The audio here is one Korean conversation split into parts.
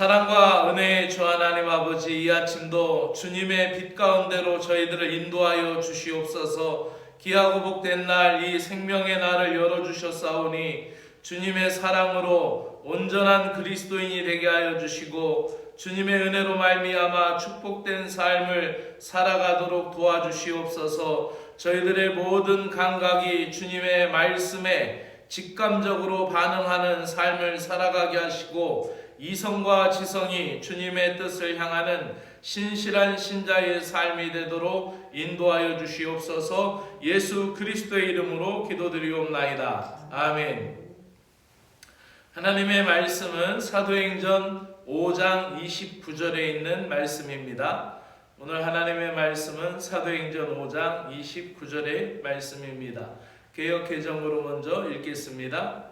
사랑과 은혜의 주 하나님 아버지 이 아침도 주님의 빛 가운데로 저희들을 인도하여 주시옵소서. 기하고 복된 날 이 생명의 날을 열어주셨사오니 주님의 사랑으로 온전한 그리스도인이 되게 하여 주시고 주님의 은혜로 말미암아 축복된 삶을 살아가도록 도와주시옵소서. 저희들의 모든 감각이 주님의 말씀에 직감적으로 반응하는 삶을 살아가게 하시고 이성과 지성이 주님의 뜻을 향하는 신실한 신자의 삶이 되도록 인도하여 주시옵소서 예수 그리스도의 이름으로 기도드리옵나이다. 아멘. 하나님의 말씀은 사도행전 5장 29절에 있는 말씀입니다. 오늘 하나님의 말씀은 사도행전 5장 29절의 말씀입니다. 개혁 개정으로 먼저 읽겠습니다.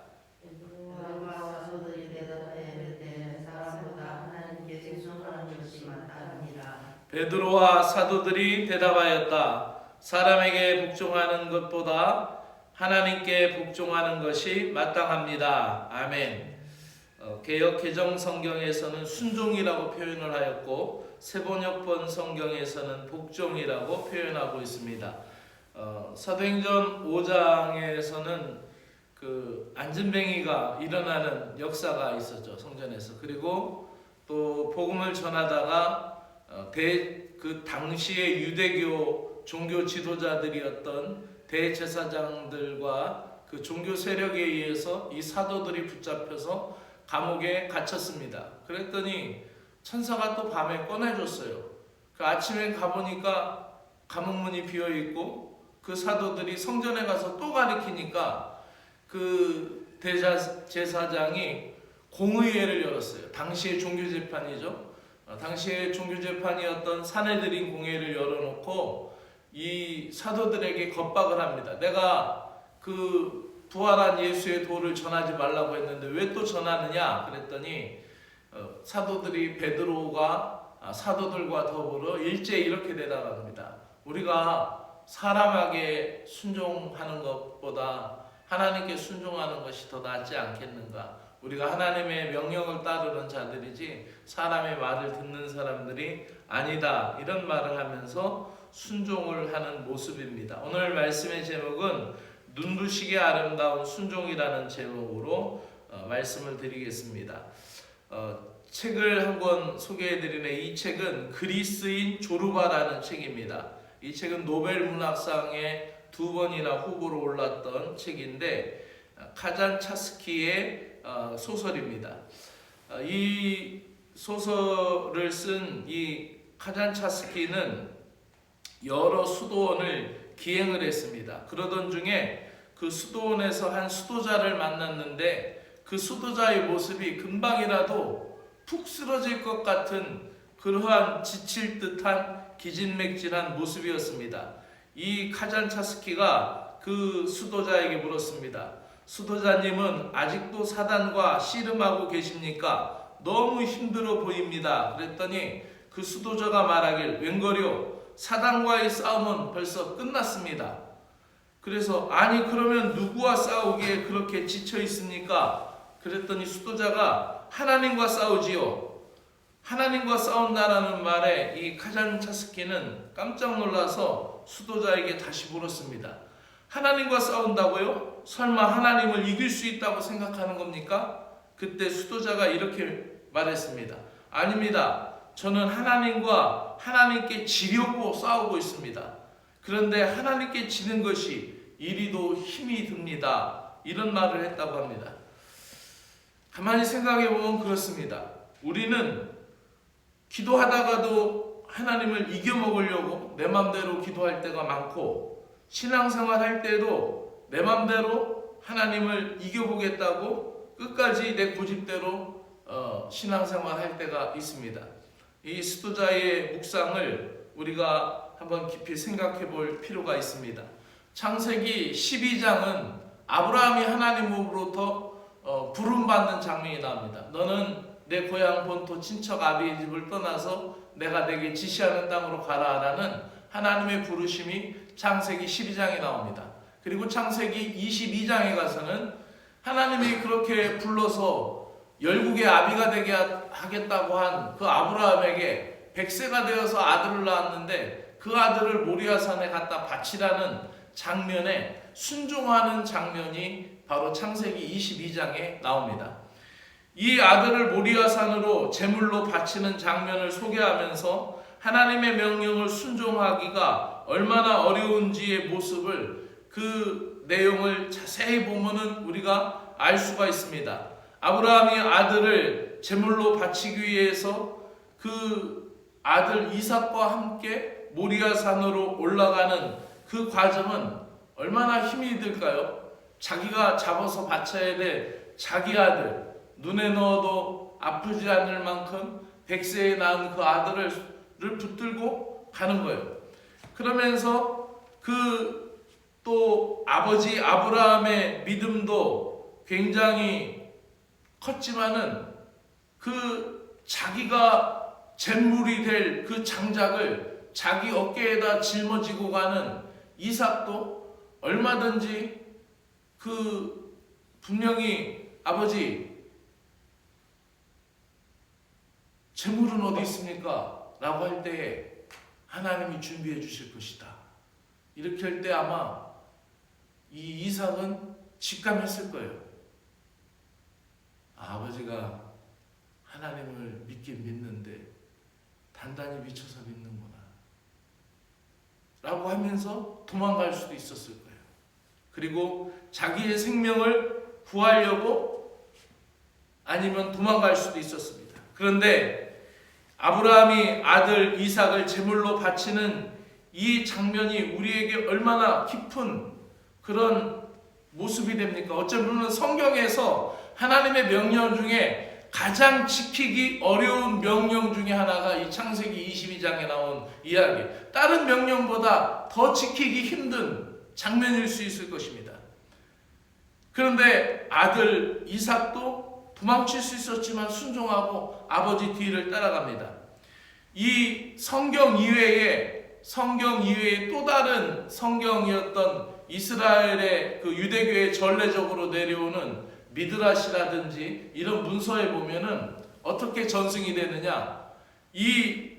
베드로와 사도들이 대답하였다. 사람에게 복종하는 것보다 하나님께 복종하는 것이 마땅합니다. 아멘. 어, 개혁 개정 성경에서는 순종이라고 표현을 하였고 세번역본 성경에서는 복종이라고 표현하고 있습니다. 어, 사도행전 5장에서는 그 안진뱅이가 일어나는 역사가 있었죠 성전에서 그리고 또 복음을 전하다가 어, 대, 그 당시의 유대교 종교 지도자들이었던 대제사장들과 그 종교 세력에 의해서 이 사도들이 붙잡혀서 감옥에 갇혔습니다. 그랬더니 천사가 또 밤에 꺼내줬어요. 그 아침에 가보니까 감옥 문이 비어 있고 그 사도들이 성전에 가서 또 가리키니까 그 대제사장이 공의회를 열었어요. 당시의 종교 재판이죠. 어, 당시의 종교 재판이었던 사내들인 공회를 열어놓고 이 사도들에게 겁박을 합니다. 내가 그 부활한 예수의 도를 전하지 말라고 했는데 왜 또 전하느냐? 그랬더니 어, 사도들이 베드로가 아, 사도들과 더불어 일제 이렇게 대답합니다. 우리가 사람에게 순종하는 것보다 하나님께 순종하는 것이 더 낫지 않겠는가? 우리가 하나님의 명령을 따르는 자들이지 사람의 말을 듣는 사람들이 아니다. 이런 말을 하면서 순종을 하는 모습입니다. 오늘 말씀의 제목은 눈부시게 아름다운 순종이라는 제목으로 어, 말씀을 드리겠습니다. 어, 책을 한 권 소개해드리네. 이 책은 그리스인 조르바라는 책입니다. 이 책은 노벨 문학상에 두 번이나 후보로 올랐던 책인데 어, 카잔 차스키의 어, 소설입니다. 어, 이 소설을 쓴 이 카잔 차스키는 여러 수도원을 기행을 했습니다. 그러던 중에 그 수도원에서 한 수도자를 만났는데 그 수도자의 모습이 금방이라도 푹 쓰러질 것 같은 그러한 지칠 듯한 기진맥진한 모습이었습니다. 이 카잔차스키가 그 수도자에게 물었습니다. 수도자님은 아직도 사단과 씨름하고 계십니까? 너무 힘들어 보입니다. 그랬더니 그 수도자가 말하길 웬거려 사단과의 싸움은 벌써 끝났습니다. 그래서 아니 그러면 누구와 싸우기에 그렇게 지쳐 있습니까? 그랬더니 수도자가 하나님과 싸우지요. 하나님과 싸운다라는 말에 이 카잔차스키는 깜짝 놀라서 수도자에게 다시 물었습니다. 하나님과 싸운다고요? 설마 하나님을 이길 수 있다고 생각하는 겁니까? 그때 수도자가 이렇게 말했습니다. 아닙니다. 저는 하나님과 하나님께 지려고 싸우고 있습니다. 그런데 하나님께 지는 것이 이리도 힘이 듭니다. 이런 말을 했다고 합니다. 가만히 생각해 보면 그렇습니다. 우리는 기도하다가도 하나님을 이겨먹으려고 내 맘대로 기도할 때가 많고 신앙생활 할 때도 내 맘대로 하나님을 이겨보겠다고 끝까지 내 고집대로 어, 신앙생활 할 때가 있습니다. 이 수도자의 묵상을 우리가 한번 깊이 생각해 볼 필요가 있습니다. 창세기 12장은 아브라함이 하나님으로부터 어, 부름받는 장면이 나옵니다. 너는 내 고향 본토 친척 아비의 집을 떠나서 내가 내게 지시하는 땅으로 가라라는 하나님의 부르심이 창세기 12장에 나옵니다. 그리고 창세기 22장에 가서는 하나님이 그렇게 불러서 열국의 아비가 되게 하- 하겠다고 한 그 아브라함에게 백세가 되어서 아들을 낳았는데 그 아들을 모리아산에 갖다 바치라는 장면에 순종하는 장면이 바로 창세기 22장에 나옵니다. 이 아들을 모리아산으로 제물로 바치는 장면을 소개하면서 하나님의 명령을 순종하기가 얼마나 어려운지의 모습을 그 내용을 자세히 보면은 우리가 알 수가 있습니다. 아브라함이 아들을 제물로 바치기 위해서 그 아들 이삭과 함께 모리아산으로 올라가는 그 과정은 얼마나 힘이 들까요? 자기가 잡아서 바쳐야 될 자기 아들 눈에 넣어도 아프지 않을 만큼 백세에 낳은 그 아들을 를 붙들고 가는 거예요. 그러면서 그 또 아버지 아브라함의 믿음도 굉장히 컸지만은 그 자기가 잿물이 될 그 장작을 자기 어깨에다 짊어지고 가는 이삭도 얼마든지 그 분명히 아버지 재물은 어디 있습니까? 라고 할 때에 하나님이 준비해 주실 것이다. 이렇게 할 때 아마 이 이삭은 직감했을 거예요. 아, 아버지가 하나님을 믿긴 믿는데 단단히 미쳐서 믿는구나. 라고 하면서 도망갈 수도 있었을 거예요. 그리고 자기의 생명을 구하려고 아니면 도망갈 수도 있었습니다. 그런데 아브라함이 아들 이삭을 제물로 바치는 이 장면이 우리에게 얼마나 깊은 그런 모습이 됩니까? 어쩌면 성경에서 하나님의 명령 중에 가장 지키기 어려운 명령 중에 하나가 이 창세기 22장에 나온 이야기. 다른 명령보다 더 지키기 힘든 장면일 수 있을 것입니다. 그런데 아들 이삭도 도망칠 수 있었지만 순종하고 아버지 뒤를 따라갑니다. 이 성경 이외에 성경 이외에 또 다른 성경이었던 이스라엘의 그 유대교의 전례적으로 내려오는 미드라시라든지 이런 문서에 보면은 어떻게 전승이 되느냐 이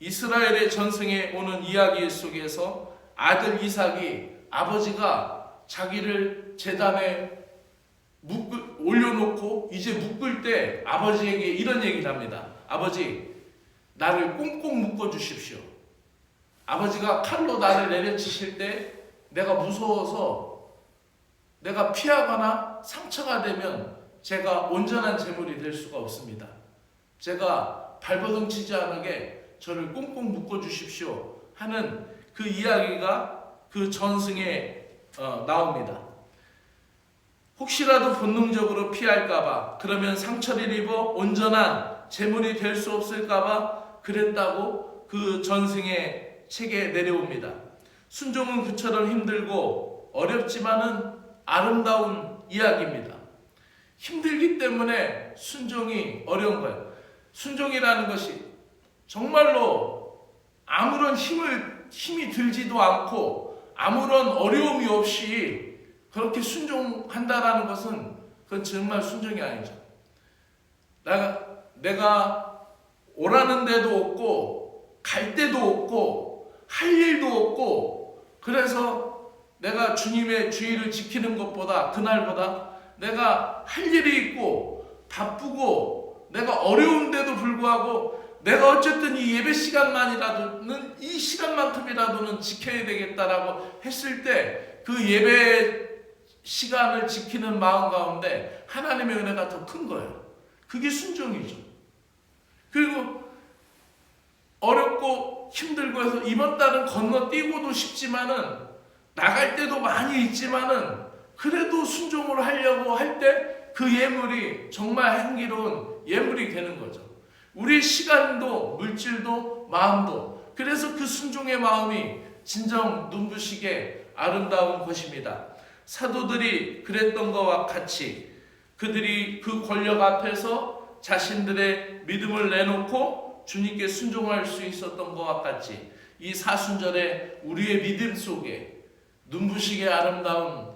이스라엘의 전승에 오는 이야기 속에서 아들 이삭이 아버지가 자기를 재단에 묶을, 올려놓고 이제 묶을 때 아버지에게 이런 얘기를 합니다. 아버지 나를 꽁꽁 묶어 주십시오. 아버지가 칼로 나를 내려치실 때 내가 무서워서 내가 피하거나 상처가 되면 제가 온전한 제물이 될 수가 없습니다. 제가 발버둥 치지 않게 저를 꽁꽁 묶어 주십시오 하는 그 이야기가 그 전승에 어, 나옵니다. 혹시라도 본능적으로 피할까봐 그러면 상처를 입어 온전한 제물이 될 수 없을까봐 그랬다고 그 전승의 책에 내려옵니다. 순종은 그처럼 힘들고 어렵지만은 아름다운 이야기입니다. 힘들기 때문에 순종이 어려운 거예요. 순종이라는 것이 정말로 아무런 힘을 힘이 들지도 않고 아무런 어려움이 없이 그렇게 순종한다라는 것은 그건 정말 순종이 아니죠. 내가 내가 오라는 데도 없고 갈 데도 없고 할 일도 없고 그래서 내가 주님의 주의를 지키는 것보다 그날보다 내가 할 일이 있고 바쁘고 내가 어려운데도 불구하고 내가 어쨌든 이 예배 시간만이라도는 이 시간만큼이라도는 지켜야 되겠다라고 했을 때 그 예배 시간을 지키는 마음 가운데 하나님의 은혜가 더 큰 거예요. 그게 순종이죠. 그리고 어렵고 힘들고 해서 이번 달은 건너뛰고도 싶지만은 나갈 때도 많이 있지만은 그래도 순종을 하려고 할 때 그 예물이 정말 향기로운 예물이 되는 거죠. 우리 시간도 물질도 마음도 그래서 그 순종의 마음이 진정 눈부시게 아름다운 것입니다. 사도들이 그랬던 것과 같이 그들이 그 권력 앞에서 자신들의 믿음을 내놓고 주님께 순종할 수 있었던 것과 같이 이 사순절에 우리의 믿음 속에 눈부시게 아름다운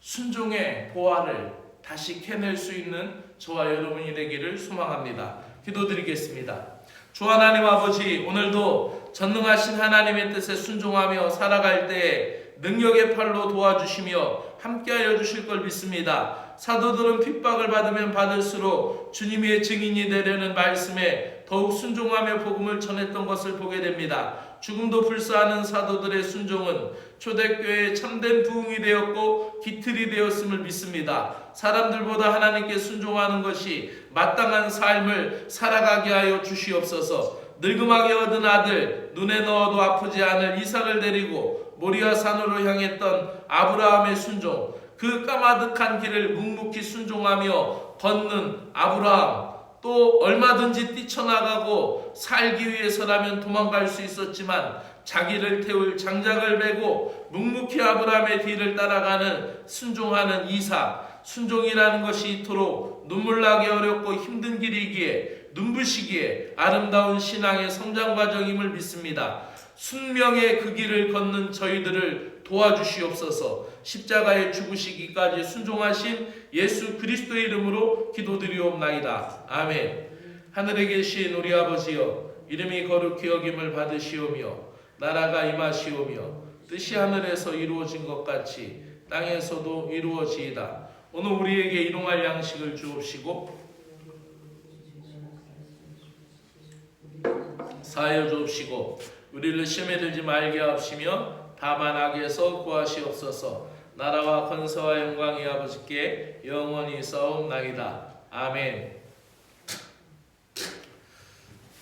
순종의 보화를 다시 캐낼 수 있는 저와 여러분이 되기를 소망합니다. 기도드리겠습니다. 주 하나님 아버지 오늘도 전능하신 하나님의 뜻에 순종하며 살아갈 때 능력의 팔로 도와주시며 함께하여 주실 걸 믿습니다. 사도들은 핍박을 받으면 받을수록 주님의 증인이 되려는 말씀에 더욱 순종하며 복음을 전했던 것을 보게 됩니다. 죽음도 불사하는 사도들의 순종은 초대교회의 참된 부흥이 되었고 기틀이 되었음을 믿습니다. 사람들보다 하나님께 순종하는 것이 마땅한 삶을 살아가게 하여 주시옵소서. 늙음하게 얻은 아들 눈에 넣어도 아프지 않을 이삭을 데리고 모리아 산으로 향했던 아브라함의 순종 그 까마득한 길을 묵묵히 순종하며 걷는 아브라함 또 얼마든지 뛰쳐나가고 살기 위해서라면 도망갈 수 있었지만 자기를 태울 장작을 메고 묵묵히 아브라함의 뒤를 따라가는 순종하는 이삭 순종이라는 것이 이토록 눈물나게 어렵고 힘든 길이기에 눈부시기에 아름다운 신앙의 성장 과정임을 믿습니다. 순명의 그 길을 걷는 저희들을 도와주시옵소서. 십자가에 죽으시기까지 순종하신 예수 그리스도의 이름으로 기도드리옵나이다. 아멘. 하늘에 계신 우리 아버지여 이름이 거룩히 여김을 받으시오며 나라가 임하시오며 뜻이 하늘에서 이루어진 것 같이 땅에서도 이루어지이다. 오늘 우리에게 일용할 양식을 주옵시고 사하여 주옵시고 우리를 시험에 들지 말게 하옵시며 다만 악에서 구하시옵소서. 나라와 권세와 영광이 아버지께 영원히 싸움나이다. 아멘.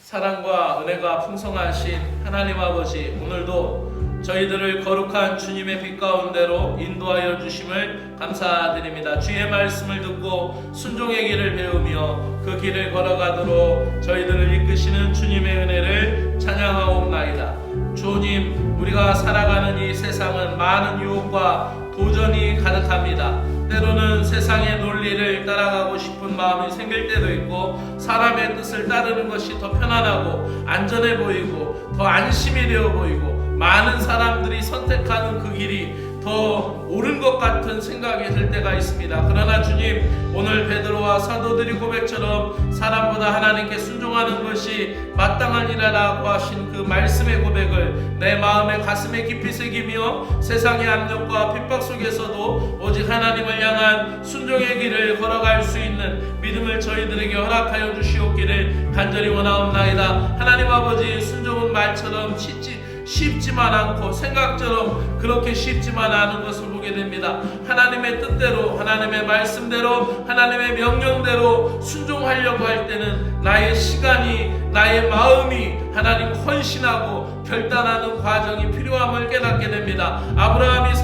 사랑과 은혜가 풍성하신 하나님 아버지 오늘도 저희들을 거룩한 주님의 빛 가운데로 인도하여 주심을 감사드립니다. 주의 말씀을 듣고 순종의 길을 배우며 그 길을 걸어가도록 저희들을 이끄시는 주님의 은혜를 찬양하옵나이다. 주님, 우리가 살아가는 이 세상은 많은 유혹과 도전이 가득합니다. 때로는 세상의 논리를 따라가고 싶은 마음이 생길 때도 있고 사람의 뜻을 따르는 것이 더 편안하고 안전해 보이고 더 안심이 되어 보이고 많은 사람들이 선택하는 그 길이 더 옳은 것 같은 생각이 들 때가 있습니다. 그러나 주님 오늘 베드로와 사도들이 고백처럼 사람보다 하나님께 순종하는 것이 마땅하니라라고 하신 그 말씀의 고백을 내 마음의 가슴에 깊이 새기며 세상의 압력과 핍박 속에서도 오직 하나님을 향한 순종의 길을 걸어갈 수 있는 믿음을 저희들에게 허락하여 주시옵기를 간절히 원하옵나이다. 하나님 아버지 순종은 말처럼 쉽지 쉽지만 않고 생각처럼 그렇게 쉽지만 않은 것을 보게 됩니다. 하나님의 뜻대로 하나님의 말씀대로 하나님의 명령대로 순종하려고 할 때는 나의 시간이 나의 마음이 하나님 헌신하고 결단하는 과정이 필요함을 깨닫게 됩니다. 아브라함이 외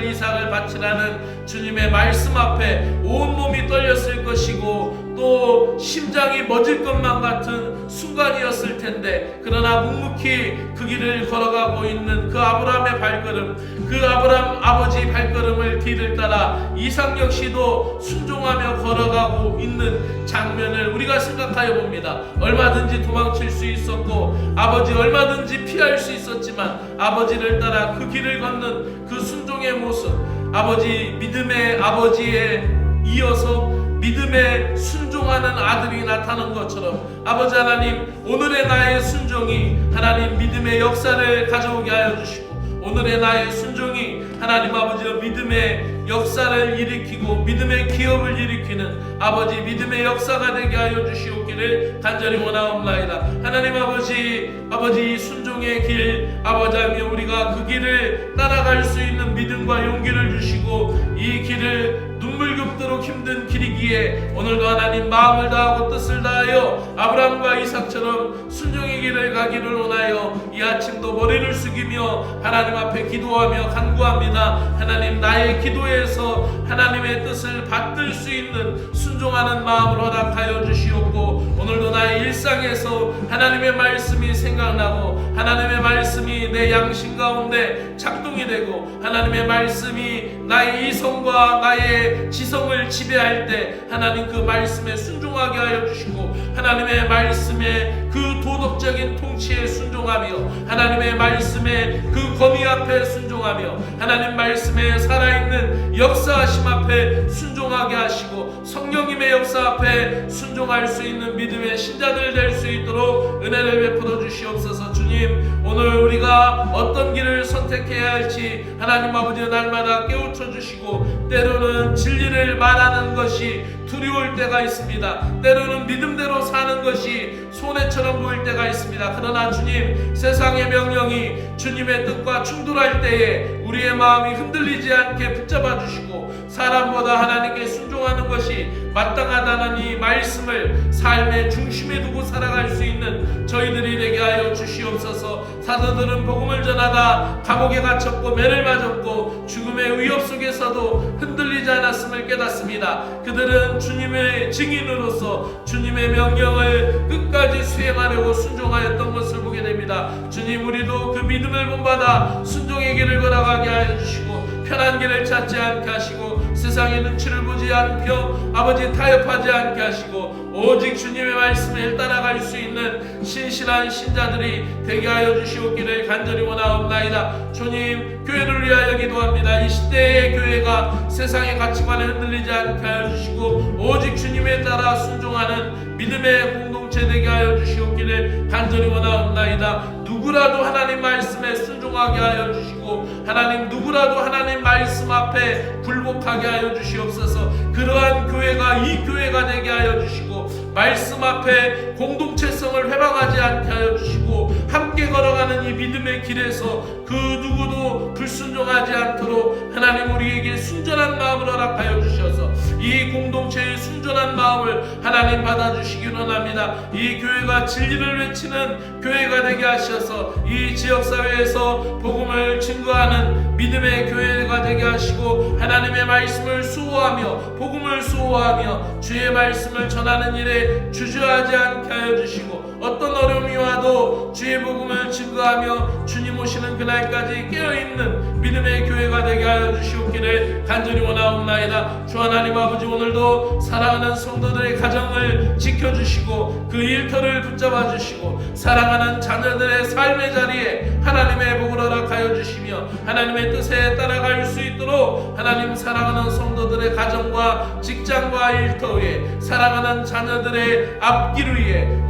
아들 이삭을 바치라는 주님의 말씀 앞에 온 몸이 떨렸을 것이고 또 심장이 멎을 것만 같은 순간이었을 텐데 그러나 묵묵히 그 길을 걸어가고 있는 그 아브라함의 발걸음 그 아브라함 아버지 발걸음을 뒤를 따라 이삭 역시도 순종하며 걸어가고 있는 장면을 우리가 생각하여 봅니다. 얼마든지 도망칠 수 있었고 아버지 얼마든지 피할 수 있었지만 아버지를 따라 그 길을 걷는 그 순종 의 모습 아버지 믿음의 아버지에 이어서 믿음에 순종하는 아들이 나타난 것처럼 아버지 하나님 오늘의 나의 순종이 하나님 믿음의 역사를 가져오게 하여 주시고 오늘의 나의 순종이 하나님 아버지의 믿음의 역사를 일으키고 믿음의 기업을 일으키는 아버지 믿음의 역사가 되게 하여 주시옵기를 간절히 원하옵나이다. 하나님 아버지 아버지 순종의 길 아버지 우리가 그 길을 따라갈 수 있는 믿음과 용기를 주시고 이 길을 눈물겹도록 힘든 길이기에 오늘도 하나님 마음을 다하고 뜻을 다하여 아브라함과 이삭처럼 순종의 길을 가기를 원하여 이 아침도 머리를 숙이며 하나님 앞에 기도하며 간구합니다. 하나님 나의 기도에서 하나님의 뜻을 받들 수 있는 순종하는 마음을 허락하여 주시옵고 오늘도 나의 일상에서 하나님의 말씀이 생각나고 하나님의 말씀이 내 양심 가운데 작동이 되고 하나님의 말씀이 나의 이성과 나의 지성을 지배할 때 하나님 그 말씀에 순종하게 하여 주시고 하나님의 말씀에 그 도덕적인 통치에 순종하며 하나님의 말씀에 그 권위 앞에 순종하며 하나님 말씀에 살아있는 역사하심 앞에 순종하게 하시고 성령님의 역사 앞에 순종할 수 있는 믿음의 신자들 될 수 있도록 은혜를 베풀어 주시옵소서 주님 오늘 우리가 어떤 길을 선택해야 할지 하나님 아버지 날마다 깨우쳐 주시고 때로는 진리를 말하는 것이 두려울 때가 있습니다. 때로는 믿음대로 사는 것이 손해처럼 보일 때가 있습니다. 그러나 주님 세상의 명령이 주님의 뜻과 충돌할 때에 우리의 마음이 흔들리지 않게 붙잡아 주시고 사람보다 하나님께 순종하는 것이 마땅하다는 이 말씀을 삶의 중심에 두고 살아갈 수 있는 저희들이 되게 하여 주시옵소서 사도들은 복음을 전하다 감옥에 갇혔고 매를 맞았고 죽음의 위협 속에서도 흔들리지 않았음을 깨닫습니다. 그들은 주님의 증인으로서 주님의 명령을 끝까지 수행하려고 순종하였던 것을 보게 됩니다. 주님 우리도 그 믿음을 본받아 순종의 길을 걸어가게 하여 주시고 편한 길을 찾지 않게 하시고 세상의 눈치를 보지 않겨 아버지 타협하지 않게 하시고 오직 주님의 말씀을 따라갈 수 있는 신실한 신자들이 되게 하여 주시옵기를 간절히 원하옵나이다. 주님 교회를 위하여 기도합니다. 이 시대의 교회가 세상의 가치관에 흔들리지 않게 하여 주시고 오직 주님에 따라 순종하는 믿음의 공동체 되게 하여 주시옵기를 간절히 원하옵나이다. 누구라도 하나님 말씀에 순종하게 하여 주시고 하나님 누구라도 하나님 말씀 앞에 굴복하게 하여 주시옵소서. 그러한 교회가 이 교회가 되게 하여 주시고 말씀 앞에 공동체성을 회방하지 않게 하여 주시고 함께 걸어가는 이 믿음의 길에서 그 누구도 불순종하지 않도록 하나님 우리에게 순전한 마음을 허락하여 주셔서 이 공동체의 순전한 마음을 하나님 받아주시기 원합니다. 이 교회가 진리를 외치는 교회가 되게 하셔서 이 지역 사회에서 복음을 증거하는 믿음의 교회가 되게 하시고 하나님의 말씀을 수호하며 복음을 수호하며 주의 말씀을 전하는 일에 주저하지 않게 하여 주시고 어떤 어려움이 와도 주의 복음을 증거하며 주님 오시는 그날까지 깨어있는 믿음의 교회가 되게 하여 주시옵기를 간절히 원하옵나이다. 주 하나님 아버지 오늘도 사랑하는 성도들의 가정을 지켜주시고 그 일터를 붙잡아 주시고 사랑하는 자녀들의 삶의 자리에 하나님의 복을 허락하여 주시며 하나님의 뜻에 따라갈 수 있도록 하나님 사랑하는 성도들의 가정과 직장과 일터에 사랑하는 자녀들의 앞길 위에 또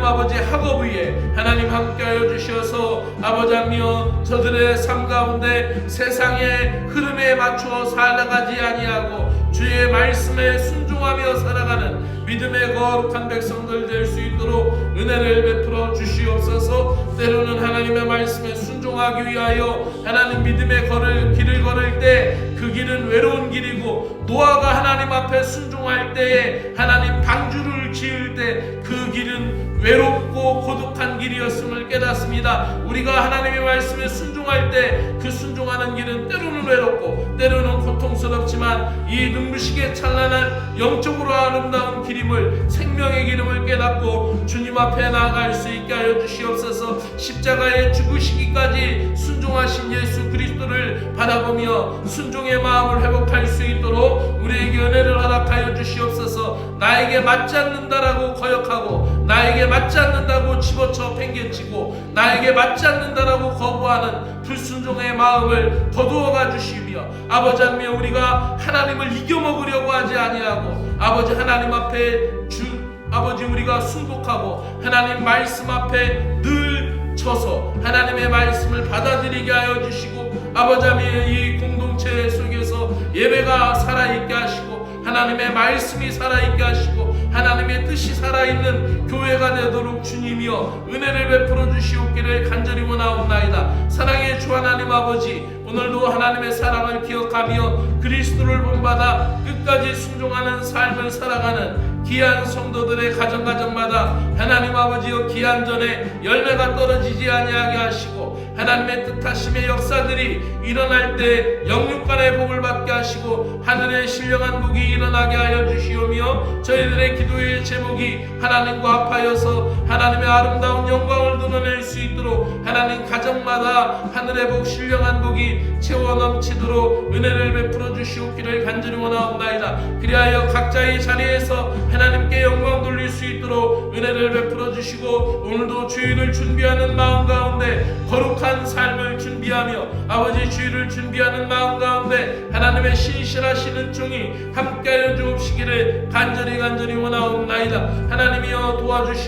하나님 아버지 학업 위에 하나님 함께하여 주셔서 아버지며 저들의 삶 가운데 세상의 흐름에 맞추어 살아가지 아니하고 주의 말씀에 순종하며 살아가는 믿음의 거룩한 백성들 될 수 있도록 은혜를 베풀어 주시옵소서. 때로는 하나님의 말씀에 순종하기 위하여 하나님 믿음의 걸을 길을 걸을 때 그 길은 외로운 길이고 노아가 하나님 앞에 순종할 때에 하나님 방주를 지을 때 그 길은 외롭고 고독한 길이었음을 깨닫습니다. 우리가 하나님의 말씀에 순종할 때 그 순종하는 길은 때로는 외롭고 때로는 고통스럽지만 이 눈부시게 찬란한 영적으로 아름다운 길임을 생명의 기름을 깨닫고 주님 앞에 나아갈 수 있게 하여 주시옵소서 십자가에 죽으시기까지 순종하신 예수 그리스도를 바라보며 순종의 마음을 회복할 수 있도록 우리에게 은혜를 허락하여 주시옵소서 나에게 맞지 않는다라고 거역하고 나에게 맞지 않는다고 집어쳐 팽개치고 나에게 맞지 않는다라고 거부하는 불순종의 마음을 거두어가 주시며 아버지 하나님 우리가 하나님을 이겨먹으려고 하지 아니하고 아버지 하나님 앞에 주 아버지 우리가 순복하고 하나님 말씀 앞에 늘 쳐서 하나님의 말씀을 받아들이게 하여 주시고 아버지 하나님 이 공동체 속에서 예배가 살아있게 하시고 하나님의 말씀이 살아있게 하시고 하나님의 뜻이 살아있는 교회가 되도록 주님이여 은혜를 베풀어 주시옵기를 간절히 원하옵나이다. 사랑의 주 하나님 아버지 오늘도 하나님의 사랑을 기억하며 그리스도를 본받아 끝까지 순종하는 삶을 살아가는 귀한 성도들의 가정 가정마다 하나님 아버지여 기한 전에 열매가 떨어지지 아니하게 하시고 하나님의 뜻하심의 역사들이 일어날 때 영육간의 복을 받게 하시고 하늘의 신령한 복이 일어나게 하여 주시오며 저희들의 기도의 제목이 하나님과 합하여서 하나님의 아름다운 영광을 드러낼 수 있도록 하나님 가정마다 하늘의 복 신령한 복이 채워 넘치도록 은혜를 베풀어 주시옵기를 간절히 원하옵나이다. 그리하여 각자의 자리에서 하나님께 영광 돌릴 수 있도록 은혜를 베풀어 주시고 오늘도 주일을 준비하는 마음 가운데 거룩한 삶을 준비하며 아버지 주일을 준비하는 마음 가운데 하나님의 신실하신 은총이 함께하여 주옵시기를 간절히 간절히 원하옵나이다. 하나님이여 도와주시옵